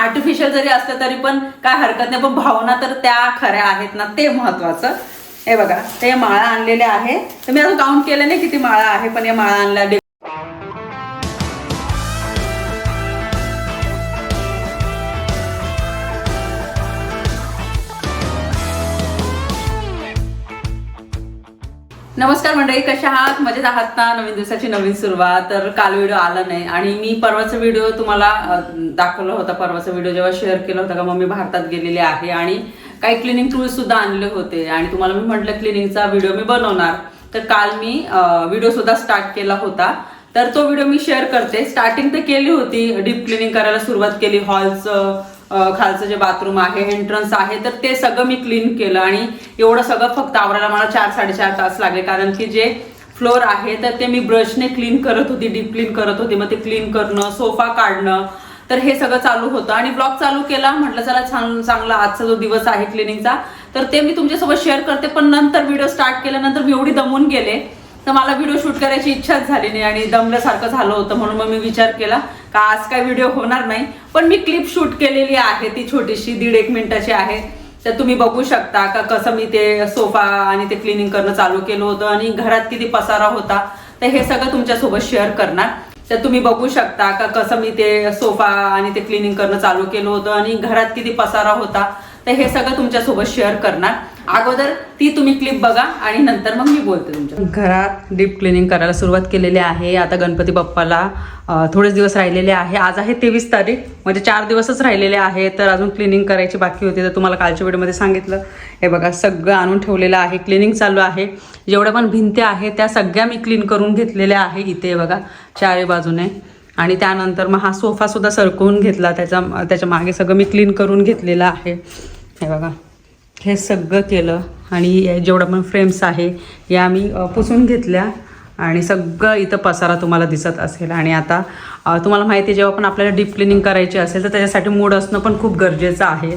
Artificial जरी असलं तरी पण काय हरकत नाही. पण भावना तर त्या खऱ्या आहेत ना. ते महत्वाचं. हे बघा ते माळा आणलेले आहे. तर मी अजून काउंट केलं नाही किती माळा आहे पण या माळा आणल्या नमस्कार मंडळी कशा आहात? मजेत आहात ना? नवीन दिवसाची नवीन सुरुवात. तर काल व्हिडिओ आला नाही आणि मी परवाचा व्हिडिओ तुम्हाला दाखवला होता परवाचा व्हिडिओ जेव्हा शेअर केला होता का मी भारतात गेलेली आहे आणि काही क्लिनिंग टूल्स सुद्धा आणले होते. आणि तुम्हाला मी म्हटलं क्लिनिंगचा व्हिडिओ मी बनवणार. तर काल मी व्हिडिओ सुद्धा स्टार्ट केला होता. तर तो व्हिडिओ मी शेअर करते. स्टार्टिंग तर केली होती. डीप क्लिनिंग करायला सुरुवात केली. हॉलचं खालचं जे बाथरूम आहे एंट्रन्स आहे तर ते सगळं मी क्लीन केलं आणि एवढं सगळं फक्त आवरायला मला चार साडेचार तास लागले. कारण की जे फ्लोअर आहे तर ते मी ब्रशने क्लीन करत होती डीप क्लीन करत होती. मग ते क्लीन करणं सोफा काढणं तर हे सगळं चालू होतं. आणि ब्लॉग चालू केला म्हटलं चला छान चांगला आजचा जो दिवस आहे क्लिनिंगचा तर ते मी तुमच्यासोबत शेअर करते पण नंतर व्हिडिओ स्टार्ट केल्यानंतर मी एवढी दमून गेले. तर मला व्हिडिओ शूट करायची इच्छाच झाली नाही आणि दमल्यासारखं झालं होतं म्हणून मग मी विचार केला का आज काय व्हिडिओ होणार नाही. पण मी क्लिप शूट केलेली आहे ती छोटीशी दीड एक मिनिटाची आहे. तर तुम्ही बघू शकता का कसं मी ते सोफा आणि ते क्लिनिंग करणं चालू केलं होतं आणि घरात किती पसारा होता. तर हे सगळं तुमच्यासोबत शेअर करणार. तर तुम्ही बघू शकता का कसं मी ते सोफा आणि ते क्लिनिंग करणं चालू केलं होतं आणि घरात किती पसारा होता. तर हे सगळं तुमच्यासोबत शेअर करणार. अगोदर ती तुम्ही क्लिप बघा आणि नंतर मग मी बोलते तुमच्या. घरात डीप क्लिनिंग करायला सुरुवात केलेली आहे. आता गणपती बाप्पाला थोडेच दिवस राहिलेले आहे. आज आहे तेवीस तारीख म्हणजे चार दिवसच राहिलेले आहे. तर अजून क्लिनिंग करायची बाकी होती. तर तुम्हाला कालच्या व्हिडिओमध्ये सांगितलं. हे बघा सगळं आणून ठेवलेलं आहे. क्लिनिंग चालू आहे. जेवढ्या पण भिंत्या आहेत त्या सगळ्या मी क्लीन करून घेतलेल्या आहे. इथे बघा चारी बाजूने. आणि त्यानंतर मग हा सोफासुद्धा सरकवून घेतला. त्याचा त्याच्यामागे सगळं मी क्लीन करून घेतलेलं आहे. हे बघा. हे सगळं केलं. आणि जेवढं पण फ्रेम्स आहे या मी पुसून घेतल्या. आणि सगळं इथं पसारा तुम्हाला दिसत असेल. आणि आता तुम्हाला माहिती आहे जेव्हा पण आपल्याला डीप क्लिनिंग करायची असेल तर त्याच्यासाठी मूड असणं पण खूप गरजेचं आहे.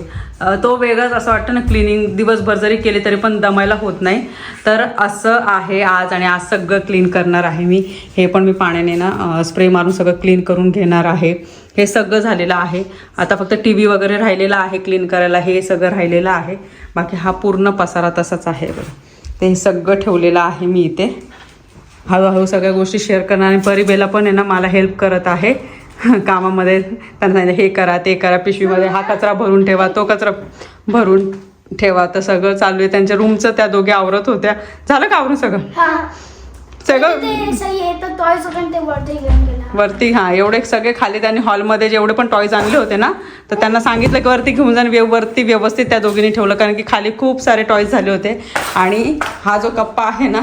तो वेगळाच असं वाटतं ना क्लिनिंग दिवसभर जरी केले तरी पण दमायला होत नाही. तर असं आहे आज आणि आज सगळं क्लीन करणार आहे मी. हे पण मी पाण्याने ना स्प्रे मारून सगळं क्लीन करून घेणार आहे. हे सगळं झालेलं आहे. आता फक्त टी व्ही वगैरे राहिलेला आहे क्लीन करायला हे सगळं राहिलेलं आहे. बाकी हा पूर्ण पसारा तसाच आहे बरं ते हे सगळं ठेवलेलं आहे मी इथे. हळूहळू सगळ्या गोष्टी शेअर करणार आणि परिबेला पण आहे ना मला हेल्प करत आहे. कामामध्ये त्यांना हे करा ते करा पिशवीमध्ये हा कचरा भरून ठेवा तो कचरा भरून ठेवा. तर सगळं चालू आहे. त्यांच्या रूमचं त्या दोघे आवरत होत्या. झालं का आवरून सगळं? हा. सगळं वरती हां एवढे सगळे खाली त्यांनी हॉलमध्ये जेवढे पण टॉयज आणले होते ना तर त्यांना सांगितलं की वरती घेऊन जाणं वरती व्यवस्थित त्या दोघींनी ठेवलं. कारण की खाली खूप सारे टॉयज झाले होते. आणि हा जो कप्पा आहे ना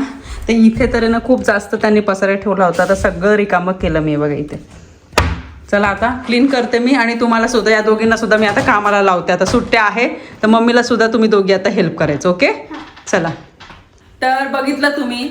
ते इथे तर ना खूप जास्त त्यांनी पसारा ठेवला होता. तर सगळं रिकामं केलं मी बघा इथे. चला आता क्लीन करते मी आणि तुम्हाला सुद्धा या दोघींना सुद्धा मी आता कामाला लावते. आता सुट्ट्या आहे तर मम्मीला सुद्धा तुम्ही दोघी आता हेल्प करायचं ओके चला. तर बघितलं तुम्ही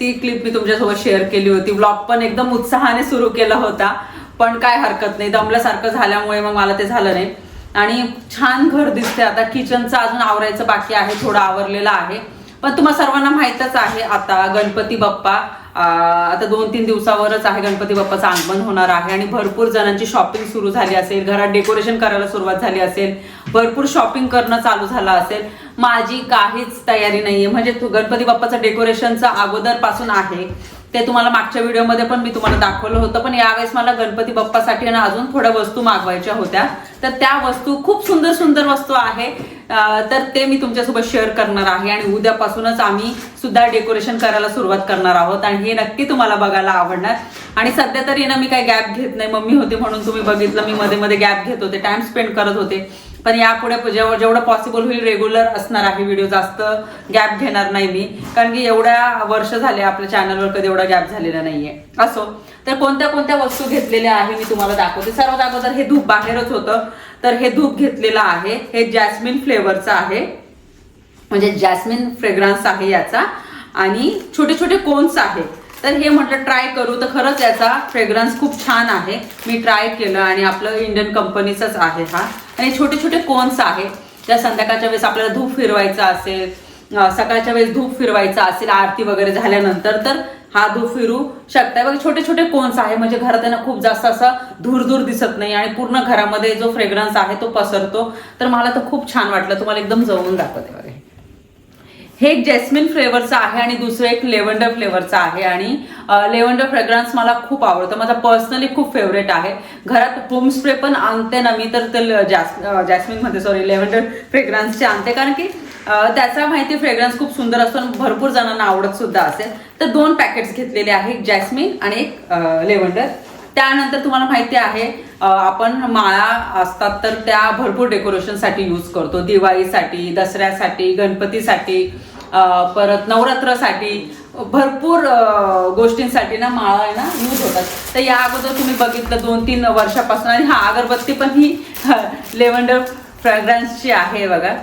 ती क्लिप मी तुमच्यासोबत शेअर केली होती. ब्लॉग पण एकदम उत्साहाने सुरू केला होता पण काय हरकत नाही. दमल्यासारखं झाल्यामुळे मग मला ते झालं नाही. आणि छान घर दिसते आता किचनचं अजून आवरायचं बाकी आहे थोडं आवरलेलं आहे. पण तुम्हाला सर्वांना माहीतच आहे आता गणपती बाप्पा आता दोन तीन दिवसावरच आहे गणपती बाप्पाचं आगमन होणार आहे आणि भरपूर जणांची शॉपिंग सुरू झाली असेल घरात डेकोरेशन करायला सुरुवात झाली असेल भरपूर शॉपिंग करणं चालू झालं असेल. माझी काहीच तयारी नाहीये. म्हणजे गणपती बाप्पाचं डेकोरेशनचं अगोदरपासून आहे. ते तुम्हाला मागच्या व्हिडिओमध्ये पण मी तुम्हाला दाखवलं होतं पण यावेळेस मला गणपती बाप्पासाठी ना अजून थोड्या वस्तू मागवायच्या होत्या. तर त्या वस्तू खूप सुंदर सुंदर वस्तू आहे. तर ते मी तुमच्यासोबत शेअर करणार आहे आणि उद्यापासूनच आम्ही सुद्धा डेकोरेशन करायला सुरुवात करणार आहोत आणि हे नक्की तुम्हाला बघायला आवडणार. आणि सध्या तरी ना मी काही गॅप घेत नाही. मम्मी होते म्हणून तुम्ही बघितलं मी मध्ये मध्ये गॅप घेत होते टाइम स्पेंड करत होते. पण यापुढे जेवढं जेवढं पॉसिबल होईल रेग्युलर असणार आहे व्हिडिओ जास्त गॅप घेणार नाही मी. कारण की एवढ्या वर्ष झाले आपल्या चॅनलवर कधी एवढा गॅप झालेला नाहीये. असो. तर कोणत्या कोणत्या वस्तू घेतलेल्या आहे मी तुम्हाला दाखवते. सर्वात अगोदर हे धूप बाहेरच होतं. तर हे धूप घेतलेलं आहे. हे जॅस्मिन फ्लेवरचं आहे. म्हणजे जॅस्मिन फ्रेग्रन्स आहे याचा. आणि छोटे छोटे कोन्स आहेत. तर हे म्हटलं ट्राय करू. तर खरंच याचा फ्रेग्रन्स खूप छान आहे. मी ट्राय केलं आणि आपलं इंडियन कंपनीचाच आहे हा. आणि छोटे छोटे कोन्स आहेत त्या संध्याकाळच्या वेळेस आपल्याला धूप फिरवायचा असेल सकाळच्या वेळेस धूप फिरवायचा असेल आरती वगैरे झाल्यानंतर तर हा धूप फिरू शकताय. बघा छोटे छोटे कोन्स आहे. म्हणजे घरात आहे ना खूप जास्त असं धूर धूर दिसत नाही आणि पूर्ण घरामध्ये जो फ्रेग्रन्स आहे तो पसरतो. तर मला तर खूप छान वाटलं. तुम्हाला एकदम जवळून दाखवते. बघा हे. एक जॅस्मिन फ्लेवरचं आहे आणि दुसरं एक लेव्हंडर फ्लेवरचं आहे. आणि लेव्हंडर फ्रेग्रन्स मला खूप आवडतं. माझा पर्सनली खूप फेवरेट आहे. घरात होम स्प्रे पण आणते ना मी तर ते जॅस जॅस्मिनमध्ये सॉरी लेव्हंडर फ्रेग्रन्सचे आणते. कारण की त्याचा माहिती फ्रेग्रन्स खूप सुंदर असतो आणि भरपूर जणांना आवडत सुद्धा असेल. तर दोन पॅकेट्स घेतलेले आहे एक जॅस्मिन आणि एक लेव्हंडर त्यानंतर तुम्हाला माहिती आहे आपण माळा असतात तर त्या भरपूर डेकोरेशनसाठी यूज करतो. दिवाळीसाठी दसऱ्यासाठी गणपतीसाठी परत नवरात्रसाठी भरपूर गोष्टींसाठी ना माळा आहे ना यूज होतात. तर या अगोदर तुम्ही बघितलं दोन तीन वर्षापासून आणि हा अगरबत्ती पण ही लेव्हंडर फ्रॅग्रन्सची आहे बघा.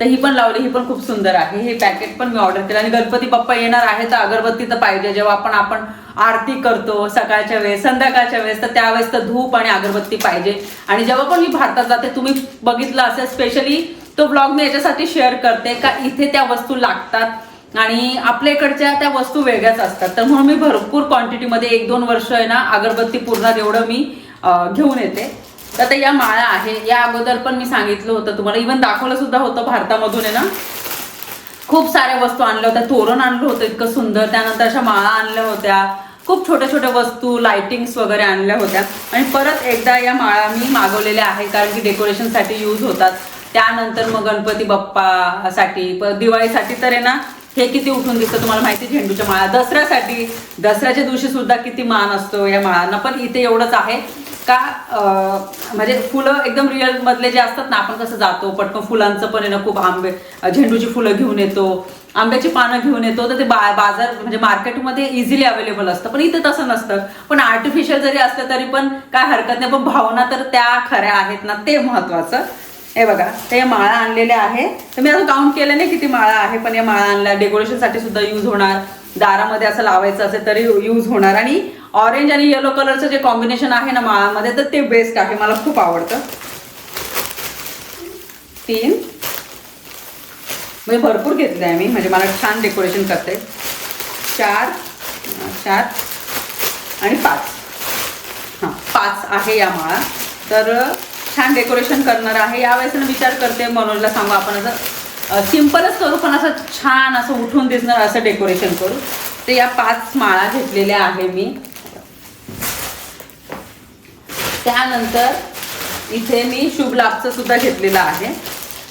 तर ही पण लावली ही पण खूप सुंदर आहे. हे पॅकेट पण मी ऑर्डर केलं. आणि गणपती बाप्पा येणार आहे तर अगरबत्ती तर पाहिजे. जेव्हा आपण आपण आरती करतो सकाळच्या वेळेस संध्याकाळच्या वेळेस तर त्यावेळेस तर धूप आणि अगरबत्ती पाहिजे. आणि जेव्हा पण मी भारतात जाते तुम्ही बघितलं असेल स्पेशली तो ब्लॉग मी याच्यासाठी शेअर करते का इथे त्या वस्तू लागतात. आणि आपल्या इकडच्या त्या वस्तू वेगळ्याच असतात. तर म्हणून मी भरपूर क्वांटिटीमध्ये एक दोन वर्ष आहे ना अगरबत्ती पूर्ण एवढं मी घेऊन येते. तर आता या माळा आहे. या अगोदर पण मी सांगितलं होतं तुम्हाला. इव्हन दाखवलं सुद्धा होतं भारतामधून आहे ना. खूप साऱ्या वस्तू आणल्या होत्या. तोरण आणलं होतं इतकं सुंदर. त्यानंतर अशा माळा आणल्या होत्या. खूप छोट्या छोट्या वस्तू लाइटिंग्स वगैरे आणल्या होत्या. आणि परत एकदा या माळा मी मागवलेल्या आहे कारण की डेकोरेशनसाठी यूज होतात. त्यानंतर मग गणपती बाप्पासाठी दिवाळीसाठी तर आहे ना हे किती उठून दिसतं तुम्हाला माहिती? झेंडूच्या माळा. दसऱ्यासाठी दसऱ्याच्या दिवशी सुद्धा किती मान असतो या माळांना. पण इथे एवढंच आहे. का म्हणजे फुलं एकदम रिअल मधले जे असतात ना आपण कसं जातो पटकन फुलांचं पण येणं खूप आंबे झेंडूची फुलं घेऊन येतो आंब्याची पानं घेऊन येतो तर ते बा बाजार म्हणजे मार्केटमध्ये इझिली अवेलेबल असतं पण इथे तसं नसतं. पण आर्टिफिशियल जरी असलं तरी पण काय हरकत नाही पण भावना तर त्या खऱ्या आहेत ना ते महत्वाचं. हे बघा ते माळा आणलेल्या आहे. तर मी असं काउंट केलं नाही किती माळा आहे पण या माळा आणल्या डेकोरेशनसाठी सुद्धा यूज होणार. दारामध्ये असं लावायचं असेल तरी यूज होणार. आणि ऑरेंज आणि येलो कलरचं जे कॉम्बिनेशन आहे ना माळामध्ये तर ते बेस्ट आहे. मला खूप आवडतं. तीन. म्हणजे भरपूर घेतले आहे मी म्हणजे मला छान डेकोरेशन करते. चार. चार. आणि पाच. हां पाच आहे या माळा. तर छान डेकोरेशन करणार आहे. यावेळेस ना विचार करते मनोजला सांगू आपण असं. सिम्पलच करू पण असं छान असं उठून दिसणार असं डेकोरेशन करू. तर या पाच माळा घेतलेल्या आहे मी. त्यानंतर इथे मी शुभ लाभचं सुद्धा घेतलेलं आहे.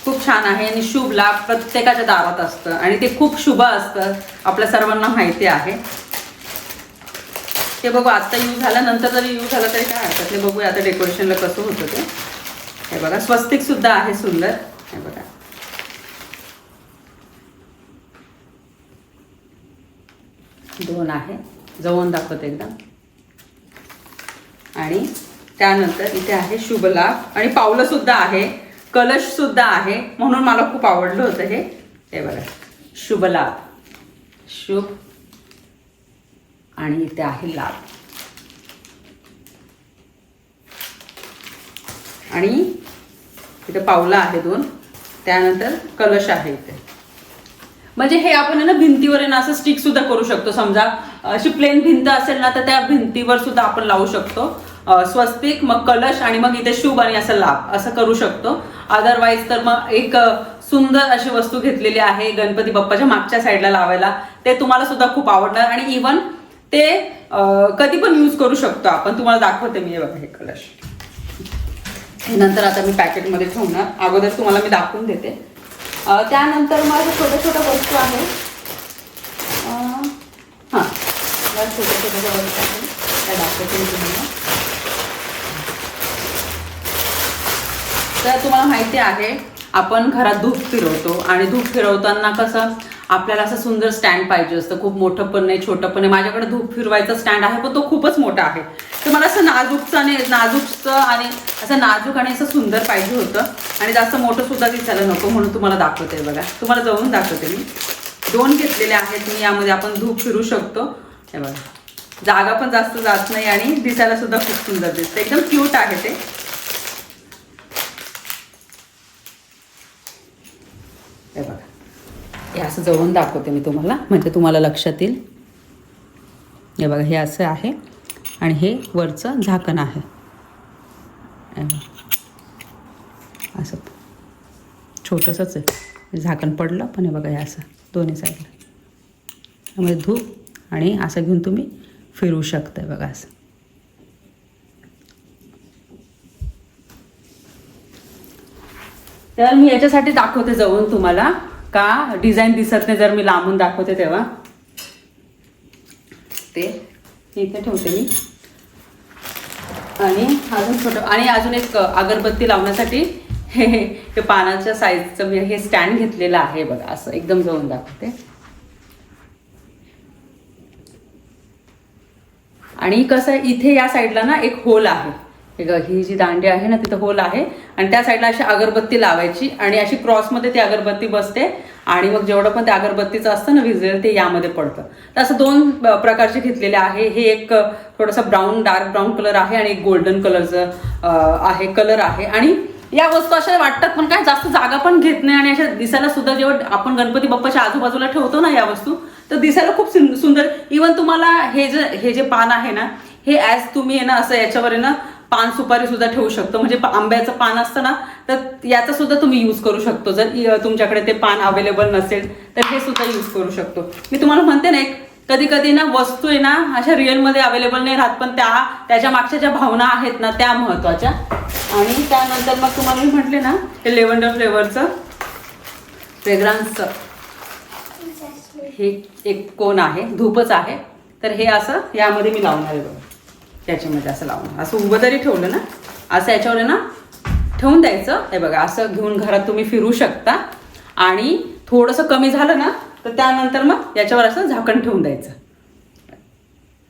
खूप छान आहे आणि शुभ लाभ प्रत्येकाच्या दारात असतं आणि ते खूप शुभ असतं आपल्या सर्वांना माहिती आहे. ते बघू आता यूज झालं नंतर जरी यूज झालं तरी काय हरकत नाही. बघूया आता डेकोरेशनला कसं होतं ते. हे बघा स्वस्तिक सुद्धा आहे सुंदर. हे बघा. दोन आहे. जवळून दाखवते एकदम आणि त्यानंतर इथे आहे शुभ लाभ आणि पावलं सुद्धा आहे. कलश सुद्धा आहे. म्हणून मला खूप आवडलं होतं हे. हे बघा. शुभ लाभ शुभ. आणि इथे आहे लाभ आणि इथे पावलं आहे दोन. त्यानंतर कलश आहे इथे. म्हणजे हे आपण ना भिंतीवर आहे ना असं स्टिक सुद्धा करू शकतो. समजा अशी प्लेन भिंत असेल ना तर त्या भिंतीवर सुद्धा आपण लावू शकतो. स्वस्तिक मग कलश आणि मग इथे शुभ आणि असं लाभ असं करू शकतो. अदरवाईज तर मग एक सुंदर अशी वस्तू घेतलेली आहे गणपती बाप्पाच्या मागच्या साईडला लावायला. ते तुम्हाला सुद्धा खूप आवडणार आणि इवन ते कधी पण यूज करू शकतो आपण. तुम्हाला दाखवते मी हे बघा हे कलश. नंतर आता मी पॅकेटमध्ये ठेवणार. अगोदर तुम्हाला मी दाखवून देते. त्यानंतर माझ्या छोट्या छोट्या वस्तू आहे. हां. या छोट्या छोट्या वस्तू आहेत त्या दाखवते तुम्हाला तर तुम्हाला माहिती आहे आपण घरात धूप फिरवतो आणि धूप फिरवताना कसं आपल्याला असं सुंदर स्टँड पाहिजे असतं. खूप मोठं पण नाही छोटं पण नाही. माझ्याकडे धूप फिरवायचा स्टँड आहे पण तो खूपच मोठा आहे. तर मला असं नाजूकचं आणि नाजूकचं आणि असं नाजूक आणि असं सुंदर पाहिजे होतं. आणि जास्त मोठं सुद्धा दिसायला नको म्हणून तुम्हाला दाखवते बघा. तुम्हाला जवळून दाखवते मी. दोन घेतलेले आहेत मी यामध्ये आपण धूप फिरू शकतो. हे बघा. जागा पण जास्त जात नाही आणि दिसायला सुद्धा खूप सुंदर दिसते. एकदम क्यूट आहे ते. हे बघा. हे असं जवळून दाखवते मी तुम्हाला. म्हणजे तुम्हाला लक्षात येईल. हे बघा हे असं आहे. आणि हे वरचं झाकण आहे. बघा. असं. छोटंसंच आहे. झाकण पडलं पण हे बघा हे असं. दोन्ही साईडला. त्यामुळे धूप आणि असं घेऊन तुम्ही फिरू शकताय बघा असं. तर मी याच्यासाठी दाखवते जाऊन तुम्हाला का डिझाईन दिसत नाही जर मी लांबून दाखवते तेव्हा. ते इथे ठेवते मी. आणि अजून छोटं आणि अजून एक अगरबत्ती लावण्यासाठी हे हे पानाच्या साईजचं मी हे स्टँड घेतलेलं आहे बघा असं एकदम जवळून दाखवते. आणि कसं आहे इथे या साईडला ना एक होल आहे. ही जी दांडी आहे ना तिथं होल आहे. आणि त्या साईडला अशी अगरबत्ती लावायची आणि अशी क्रॉसमध्ये ती अगरबत्ती बसते. आणि मग जेवढं पण त्या अगरबत्तीचं असतं ना विजेल ते यामध्ये पडतं. तर असं दोन प्रकारचे घेतलेले आहे. हे एक अ, थोडासा ब्राऊन डार्क ब्राऊन कलर आहे आणि एक गोल्डन कलरचं आहे कलर आहे. आणि या वस्तू अशा वाटतात पण काय जास्त जागा पण घेत नाही आणि अशा दिसायला सुद्धा जेव्हा आपण गणपती बाप्पाच्या आजूबाजूला ठेवतो ना या वस्तू तर दिसायला खूप सुंदर. इवन तुम्हाला हे जे हे जे पान आहे ना हे ॲज तुम्ही आहे ना असं याच्यावर आहे ना पान सुपारी सुद्धा ठेवू शकतो. म्हणजे आंब्याचं पान असतं ना तर याचा सुद्धा तुम्ही यूज करू शकतो. जर तुमच्याकडे ते पान अवेलेबल नसेल तर हे सुद्धा यूज करू शकतो. मी तुम्हाला म्हणते ना एक कधी कधी ना वस्तू आहे ना अशा रिअलमध्ये अवेलेबल नाही राहत पण त्या त्याच्या मागच्या ज्या भावना आहेत ना त्या महत्त्वाच्या. आणि त्यानंतर मग तुम्हाला मी म्हटले ना हे लेव्हंडर फ्लेवरचं फ्रेग्रान्सचं हे एक कोण आहे धूपच आहे. तर हे असं यामध्ये मी लावणार आहे बघा. त्याच्यामध्ये असं लावून. असं उभं जरी ठेवलं ना असं याच्यावर ना ठेवून द्यायचं. हे बघा असं घेऊन घरात तुम्ही फिरू शकता. आणि थोडंसं कमी झालं ना तर त्यानंतर मग याच्यावर असं झाकण ठेवून द्यायचं.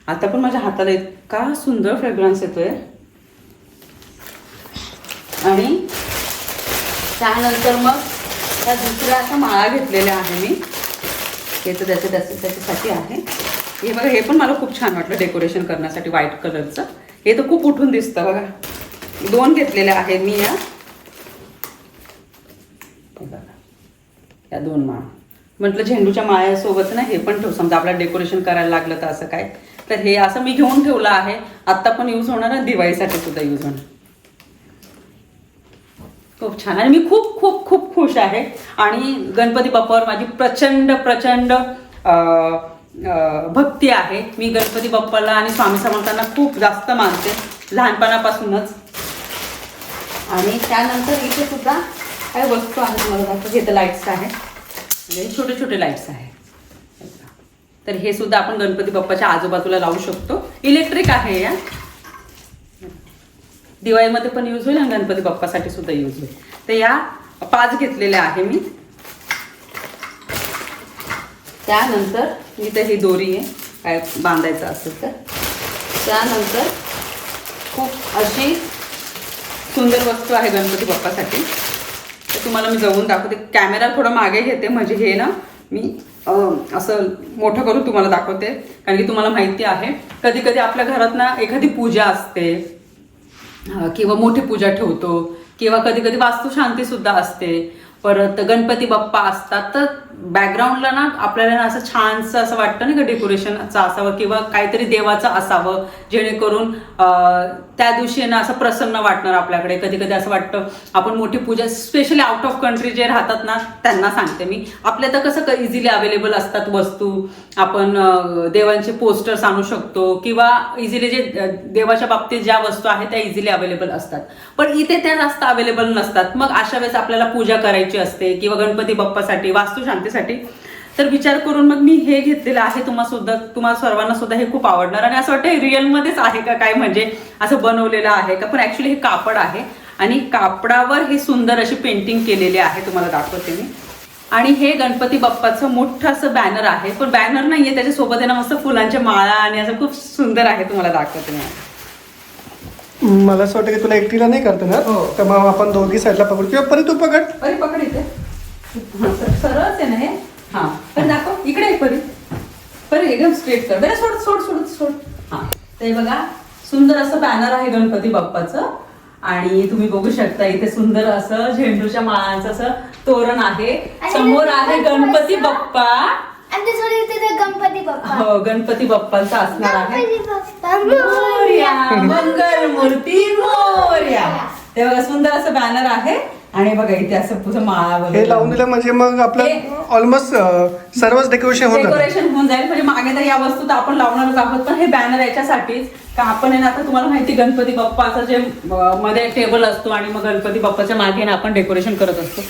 आता पण माझ्या हाताला इतका सुंदर फ्रेग्रन्स येतोय. आणि त्यानंतर मग त्या दुसऱ्या असा माळा घेतलेल्या आहे मी. हे तर त्याच्या त्याच्या त्याच्यासाठी आहे. हे बघा हे पण मला खूप छान वाटलं डेकोरेशन करण्यासाठी व्हाईट कलरचं हे तर खूप उठून दिसतं बघा. दोन घेतलेले आहेत मी या. बघा. या दोन माळा. म्हटलं झेंडूच्या माळ्यासोबत ना हे पण ठेव. समजा आपल्याला डेकोरेशन करायला लागलं तर असं काय? तर हे असं मी घेऊन ठेवलं आहे. आत्ता पण यूज होणार आणि दिवाळीसाठी सुद्धा यूज होणार. खूप छान. आणि मी खूप खूप खूप खुश आहे. आणि गणपती बाप्पावर माझी प्रचंड प्रचंड भक्ती आहे. मी गणपती बाप्पाला आणि स्वामी समर्थांना खूप जास्त मानते. लहानपणापासूनच. आणि त्यानंतर इथे सुद्धा काही वस्तू आहेत तुम्हाला दाखवते. इथं लाईट्स आहे म्हणजे छोटे छोटे लाईट्स आहे तर हे सुद्धा आपण गणपती बाप्पाच्या आजूबाजूला लावू शकतो. इलेक्ट्रिक आहे या. दिवाळीमध्ये पण यूज होईल आणि गणपती बाप्पासाठी सुद्धा यूज होईल. तर या पाच घेतलेल्या आहे मी. त्यानंतर इथं ही दोरी आहे. काय बांधायचं असेल तर. त्यानंतर खूप अशी सुंदर वस्तू आहे गणपती बाप्पासाठी. तर तुम्हाला मी जवळून दाखवते. कॅमेरा थोडा मागे घेते. म्हणजे हे ना मी असं मोठं करून तुम्हाला दाखवते. कारण की तुम्हाला माहिती आहे. कधी कधी आपल्या घरात ना एखादी पूजा असते. किंवा मोठी पूजा ठेवतो. किंवा कधी कधी वास्तुशांतीसुद्धा असते. परत गणपती बाप्पा असतात तर बॅकग्राऊंडला ना आपल्याला ना असं छानसं असं वाटतं ना का डेकोरेशनचं असावं किंवा काहीतरी देवाचं असावं जेणेकरून त्या दिवशी ना असं प्रसन्न वाटणार आपल्याकडे. कधी कधी असं वाटतं आपण मोठी puja specially out of country जे राहतात ना त्यांना सांगते मी. आपल्या तर कसं इझिली अवेलेबल असतात वस्तू. आपण देवांचे पोस्टर्स आणू शकतो किंवा इझिली जे देवाच्या बाबतीत ज्या वस्तू आहेत त्या इझिली अवेलेबल असतात. पण इथे त्या जास्त अवेलेबल नसतात. मग अशा वेळेस आपल्याला पूजा करायची असते किंवा गणपती बाप्पासाठी वास्तुशांतीसाठी तर विचार करून मग मी हे घेतलेलं आहे. तुम्हाला सुद्धा तुम्हाला सर्वांना सुद्धा हे खूप आवडणार. आणि असं वाटतं रिअलमध्येच आहे का काय? म्हणजे असं बनवलेलं आहे का? पण ऍक्च्युली हे कापड आहे. आणि कापडावर हे सुंदर अशी पेंटिंग केलेली आहे. तुम्हाला दाखवते मी. आणि हे गणपती बाप्पाचं मोठं असं बॅनर आहे. पण बॅनर नाहीये. त्याच्यासोबत आहे ना मस्त फुलांच्या माळा आणि असं खूप सुंदर आहे. तुम्हाला दाखवते मी. मला असं वाटतं की तुला एकटीला नाही करत ना हो. तर मग आपण दोघी साईडला पकडू. किंवा परी तू पकड. परी पकड इथे. हा, सर- सरळच आहे ना हे. हा पण दाखव. इकडे आहे परी. परी एकदम स्ट्रेट कर. बरं सोड सोड सोड सोड. हा. ते बघा सुंदर असं बॅनर आहे गणपती बाप्पाचं. आणि तुम्ही बघू शकता इथे सुंदर असं झेंडूच्या माळांचं असं तोरण आहे. समोर आहे गणपती बाप्पा. आणि तिथे गणपती बाप्पा. हो गणपती बाप्पांचा असणार आहे. गणपती बाप्पा. मोरया. मंगल मूर्ती मोरया. ते बघा सुंदर असं बॅनर आहे. आणि बघा इथे असं पुढं माळा हे वगैरे लावून दिलं म्हणजे मग आपलं ऑलमोस्ट सर्वच डेकोरेशन डेकोरेशन होऊन जाईल. म्हणजे मागे तर या वस्तू तर आपण लावणारच आहोत. पण हे बॅनर याच्यासाठीच का आपण आहे ना आता तुम्हाला माहिती गणपती बाप्पाचं जे अं, मध्ये टेबल असतो आणि मग गणपती बाप्पाच्या मागे ना आपण डेकोरेशन करत असतो.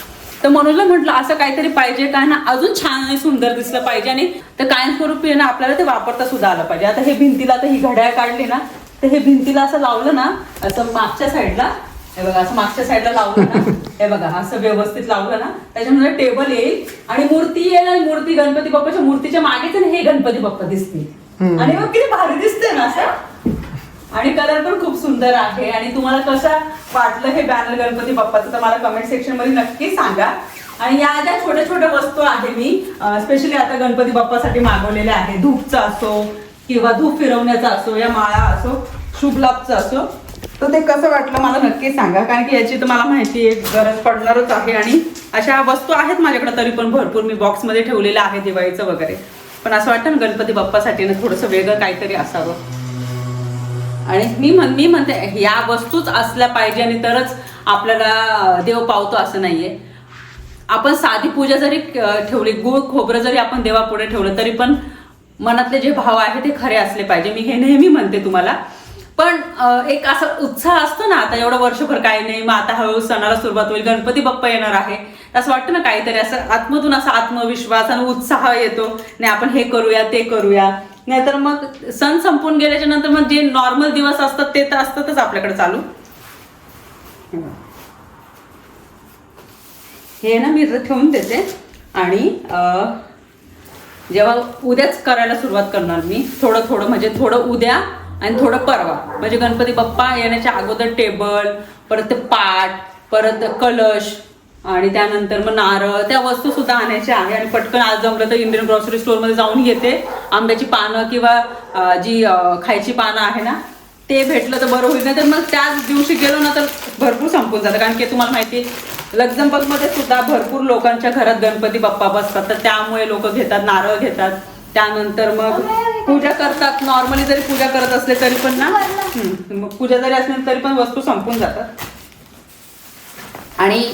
तर मनोजला म्हटलं असं काहीतरी पाहिजे काय ना? अजून छान आणि सुंदर दिसलं पाहिजे आणि ते कायमस्वरूपी ना आपल्याला ते वापरता सुद्धा आलं पाहिजे. आता हे भिंतीला आता ही घड्याळ काढली ना तर हे भिंतीला असं लावलं ना असं मागच्या साईडला हे बघा असं मागच्या साईडला लावलं ना हे बघा असं व्यवस्थित लावलं ना त्याच्यामुळे टेबल येईल आणि मूर्ती येईल आणि मूर्ती गणपती बाप्पाच्या मूर्तीच्या मागेच हे गणपती बाप्पा दिसतील. आणि मग किती भारी दिसते ना असं? आणि कलर पण खूप सुंदर आहे. आणि तुम्हाला कसं वाटलं हे बॅनर गणपती बाप्पाचं तर मला कमेंट सेक्शनमध्ये नक्की सांगा. आणि या ज्या छोट्या छोट्या वस्तू आहे मी स्पेशली आता गणपती बाप्पासाठी मागवलेल्या आहे धूपचा असो किंवा धूप फिरवण्याचा असो या माळा असो शुभ लाभचा असो तर ते कसं वाटलं मला नक्की सांगा. कारण की याची तर मला माहिती आहे गरज पडणारच आहे. आणि अशा वस्तू आहेत माझ्याकडे तरी पण भरपूर मी बॉक्समध्ये ठेवलेल्या आहे दिवाळीचं वगैरे. पण असं वाटतं ना गणपती बाप्पासाठी ना थोडंसं वेगळं काहीतरी असावं. आणि मी म्हण मी म्हणते या वस्तूच असल्या पाहिजे आणि तरच आपल्याला देव पावतो असं नाहीये. आपण साधी पूजा जरी ठेवली गुळ खोबरं जरी आपण देवापुढे ठेवलं तरी पण मनातले जे भाव आहे ते खरे असले पाहिजे. मी हे नेहमी म्हणते तुम्हाला. पण एक असा उत्साह असतो ना आता एवढं वर्षभर काही नाही मग आता हळूहळू सणाला सुरुवात होईल गणपती बाप्पा येणार आहे. असं वाटतं ना काहीतरी असं आतमधून असा आत्मविश्वास आणि उत्साह येतो. नाही आपण हे करूया ते करूया. नाहीतर मग सण संपून गेल्याच्यानंतर मग जे नॉर्मल दिवस असतात ते तर असतातच आपल्याकडे चालू. हे ना मी इथं ठेवून देते आणि जेव्हा उद्याच करायला सुरुवात करणार मी थोडं थोडं म्हणजे थोडं उद्या आणि थोडं परवा. म्हणजे गणपती बाप्पा येण्याच्या अगोदर टेबल परत ते पाट परत कलश आणि त्यानंतर मग नारळ त्या वस्तू सुद्धा आणायच्या आहे. आणि पटकन आज जमलं तर इंडियन ग्रॉसरी स्टोअरमध्ये जाऊन घेते. आंब्याची पानं किंवा जी खायची पानं आहे ना ते भेटलं तर बरं होईल. नाही तर मग त्याच दिवशी गेलो ना तर भरपूर संपून जातं. कारण की तुम्हाला माहिती लक्झमबर्गमध्ये सुद्धा भरपूर लोकांच्या घरात गणपती बाप्पा बसतात. तर त्यामुळे लोक घेतात नारळ घेतात. त्यानंतर मग पूजा करतात. नॉर्मली जरी पूजा करत असले तरी पण ना मग पूजा जरी असली तरी पण वस्तू संपून जातात. आणि